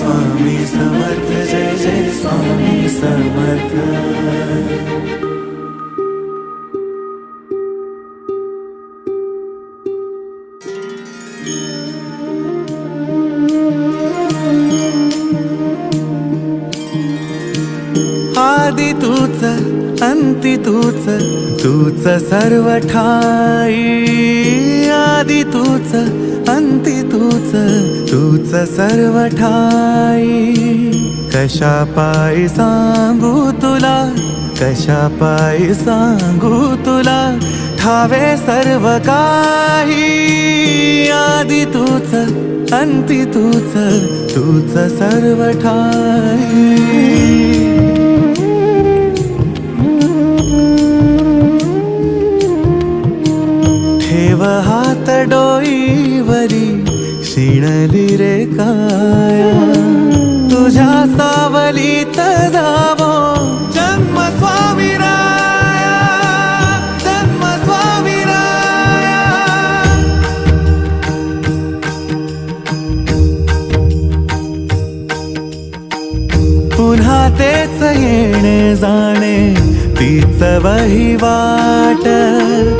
स्वामी समर्थ जय जय स्वामी समर्थ. तूच अंति तूच तूच सर्व ठाई आधी तूच अंती तूच तूच सर्व ठाई. कशा पायी सांगू तुला कशा पायी सांगू तुला ठावे सर्व काही. आधी तूच अंती तूच तूच सर्व ठाई. डोईवरी शिणली रे काया. तुझ्या सावलीत जावो. जन्म स्वामीराया जन्म स्वामीराया पुन्हा तेच येणे जाणे तीच वहिवाट पुन्हा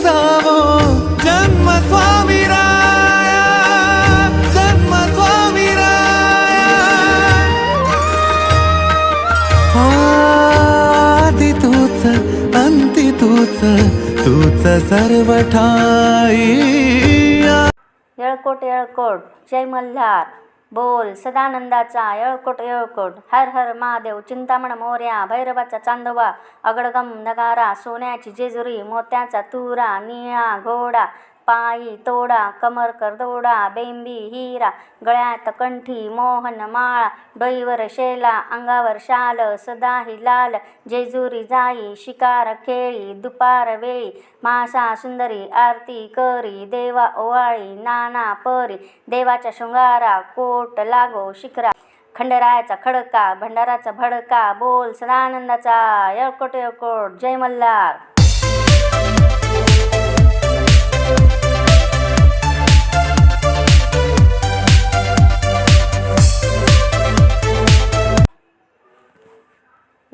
तूच तूच सर्व ठाई येळकोट येळकोट जय मल्हार. बोल सदानंदाचा येळकोट येळकोट. हर हर महादेव चिंतामण मोर्या भैरवाचा चांदोबा अगडगम नगारा सोन्याची जेजुरी मोत्याचा तुरा निळा घोडा पायी तोडा कमर दोडा बेंबी हिरा गळ्यात कंठी मोहन माळा डोईवर शेला अंगावर शाल सदाही लाल जेजुरी जाई शिकार खेळी दुपार वेळी मासा सुंदरी आरती करी देवा ओवाळी नाना परी देवाच्या शृंगारा कोट लागो शिखरा खंडरायाचा खडका भंडाराचा भडका बोल सदानंदाचा यळकोट यळकोट जय मल्हार.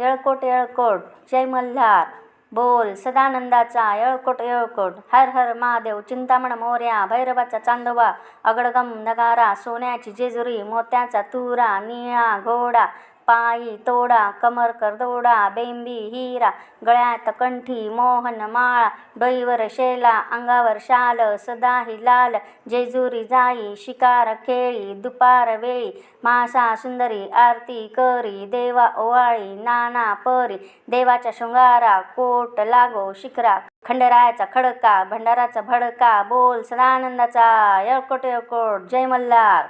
येळकोट येळकोट जय मल्हार बोल सदानंदाचा येळकोट येळकोट हर हर महादेव चिंतामण मोर्या भैरवाचा चांदोबा अगडगम नगारा सोन्याची जेजुरी मोत्याचा तुरा निळा घोडा पायी तोडा कमर करदोडा बेंबी हिरा गळ्यात कंठी मोहन माळा डोईवर शेला अंगावर शाल सदाही लाल जेजुरी जाई शिकार खेळी दुपार वेळी मासा सुंदरी आरती करी देवा ओवाळी नाना परी देवाच्या शृंगारा कोट लागो शिखरा खंडरायाचा खडका भंडाराचा भडका बोल सदानंदाचा यळकोट येळकोट जय मल्हार.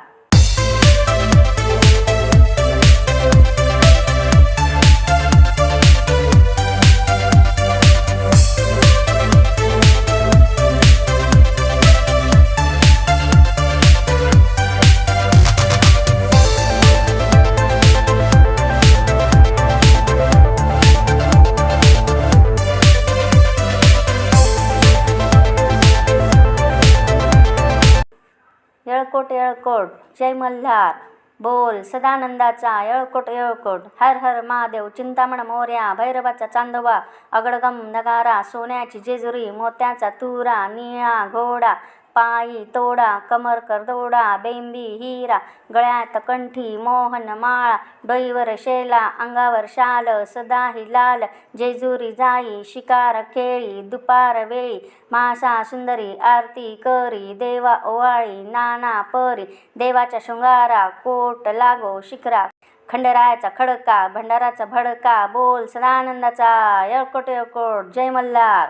येळकोट येळकोट जय मल्हार बोल सदानंदाचा येळकोट येळकोट हर हर महादेव चिंतामण मोर्या भैरवाचा चांदोबा अगडगम नगारा सोन्याची जेजुरी मोत्याचा तुरा निळा घोडा पायी तोडा कमर करदोडा बेंबी हिरा गळ्यात कंठी मोहन माळा डोईवर शेला अंगावर शाल सदाही लाल जेजुरी जाई शिकार खेळी दुपार वेळी मासा सुंदरी आरती करी देवा ओवाळी नाना परी देवाच्या शृंगारा कोट लागो शिखरा खंडरायाचा खडका भंडाराचा भडका बोल सदानंदाचा यळकोट यळकोट जय मल्हार.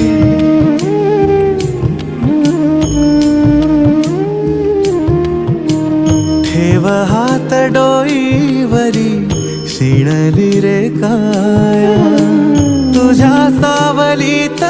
शिणली रे काय. तुझ्या सावलीत